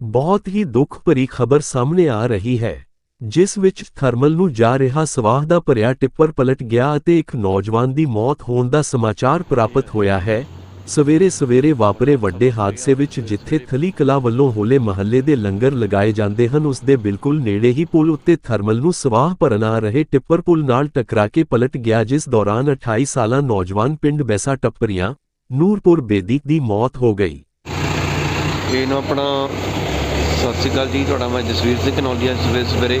ਬਹੁਤ ਹੀ ਦੁੱਖ ਭਰੀ ਖਬਰ ਸਾਹਮਣੇ ਆ ਰਹੀ ਹੈ, ਜਿਸ ਵਿੱਚ ਥਰਮਲ ਨੂੰ ਜਾ ਰਿਹਾ ਸਵਾਹ ਦਾ ਭਰਿਆ ਟਿੱਪਰ ਪਲਟ ਗਿਆ ਅਤੇ ਇੱਕ ਨੌਜਵਾਨ ਦੀ ਮੌਤ ਹੋਣ ਦਾ ਸਮਾਚਾਰ ਪ੍ਰਾਪਤ ਹੋਇਆ ਹੈ। ਸਵੇਰੇ ਸਵੇਰੇ ਵਾਪਰੇ ਵੱਡੇ ਹਾਦਸੇ ਵਿੱਚ ਜਿੱਥੇ ਥਲੀ ਕਲਾ ਵੱਲੋਂ ਹੋਲੇ ਮਹੱਲੇ ਦੇ ਲੰਗਰ ਲਗਾਏ ਜਾਂਦੇ ਹਨ, ਉਸ ਦੇ ਬਿਲਕੁਲ ਨੇੜੇ ਹੀ ਪੁਲ ਉੱਤੇ ਥਰਮਲ ਨੂੰ ਸਵਾਹ ਭਰਨ ਆ ਰਹੇ ਟਿੱਪਰ ਪੁਲ ਨਾਲ ਟਕਰਾ ਕੇ ਪਲਟ ਗਿਆ, ਜਿਸ ਦੌਰਾਨ 28 ਸਾਲਾ ਨੌਜਵਾਨ ਪਿੰਡ ਬੈਸਾ ਟੱਪਰੀਆਂ, ਨੂਰਪੁਰ ਬੇਦੀਕ ਦੀ ਮੌਤ ਹੋ ਗਈ। ਇਹ ਨਾ ਆਪਣਾ, ਸਤਿ ਸ਼੍ਰੀ ਅਕਾਲ ਜੀ, ਤੁਹਾਡਾ ਮੈਂ ਜਸਵੀਰ ਸਿੰਘ ਕਨੌਲੀਆ, ਸਵੇਰੇ ਸਵੇਰੇ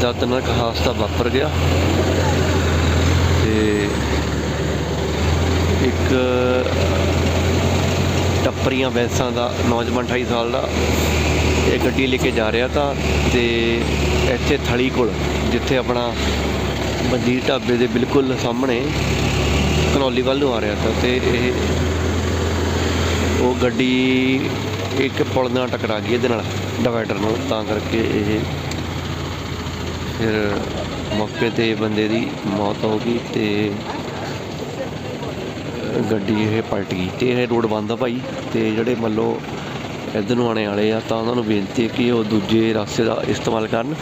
ਦਰਦਨਾਕ ਹਾਦਸਾ ਵਾਪਰ ਗਿਆ। ਤੇ ਇੱਕ ਟੱਪਰੀਆਂ ਵੈਸਾਂ ਦਾ ਨੌਜਵਾਨ 28 ਸਾਲ ਦਾ, ਇਹ ਗੱਡੀ ਲੈ ਕੇ ਜਾ ਰਿਹਾ ਤਾਂ ਤੇ ਇੱਥੇ ਥਲੀ ਕੋਲ, ਜਿੱਥੇ ਆਪਣਾ ਬੰਦੀ ਢਾਬੇ ਦੇ ਬਿਲਕੁਲ ਸਾਹਮਣੇ ਕਨੌਲੀ ਵੱਲ ਨੂੰ ਆ ਰਿਹਾ ਤਾਂ ਤੇ ਇਹ ਗੱਡੀ ਇੱਕ ਪੁਲ ਨਾਲ ਟਕਰਾ ਗਈ ਇਹਦੇ ਨਾਲ, ਡਿਵਾਈਡਰ ਨਾਲ, ਤਾਂ ਕਰਕੇ ਇਹ ਫਿਰ ਮੌਕੇ ਤੇ ਬੰਦੇ ਦੀ ਮੌਤ ਹੋ ਗਈ ਤੇ ਗੱਡੀ ਇਹ ਪਲਟ ਗਈ ਤੇ ਇਹ ਰੋਡ ਬੰਦ ਆ ਭਾਈ ਤੇ ਜਿਹੜੇ ਮੰਨ ਲਓ ਇੱਧਰ ਨੂੰ ਆਣੇ ਵਾਲੇ ਆ, ਤਾਂ ਉਹਨਾਂ ਨੂੰ ਬੇਨਤੀ ਹੈ ਕਿ ਉਹ ਦੂਜੇ ਰਸਤੇ ਦਾ ਇਸਤੇਮਾਲ ਕਰਨ।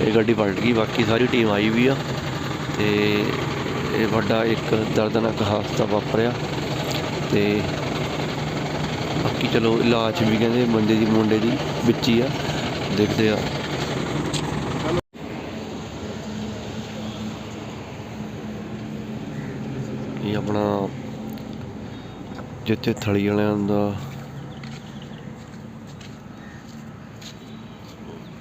ਇਹ ਗੱਡੀ ਪਲਟ ਗਈ, ਬਾਕੀ ਸਾਰੀ ਟੀਮ ਆਈ ਵੀ ਆ ਤੇ ਇਹ ਵੱਡਾ ਇੱਕ ਦਰਦਨਾਕ ਹਾਦਸਾ ਵਾਪਰਿਆ ਤੇ ਬਾਕੀ ਚਲੋ ਇਲਾਜ ਵੀ ਕਹਿੰਦੇ ਬੰਦੇ ਦੀ, ਮੁੰਡੇ ਦੀ ਵਿੱਚ ਹੀ ਆ, ਦੇਖਦੇ ਆ। ਇਹ ਆਪਣਾ ਜਿੱਥੇ ਥਲੀ ਵਾਲਿਆਂ ਦਾ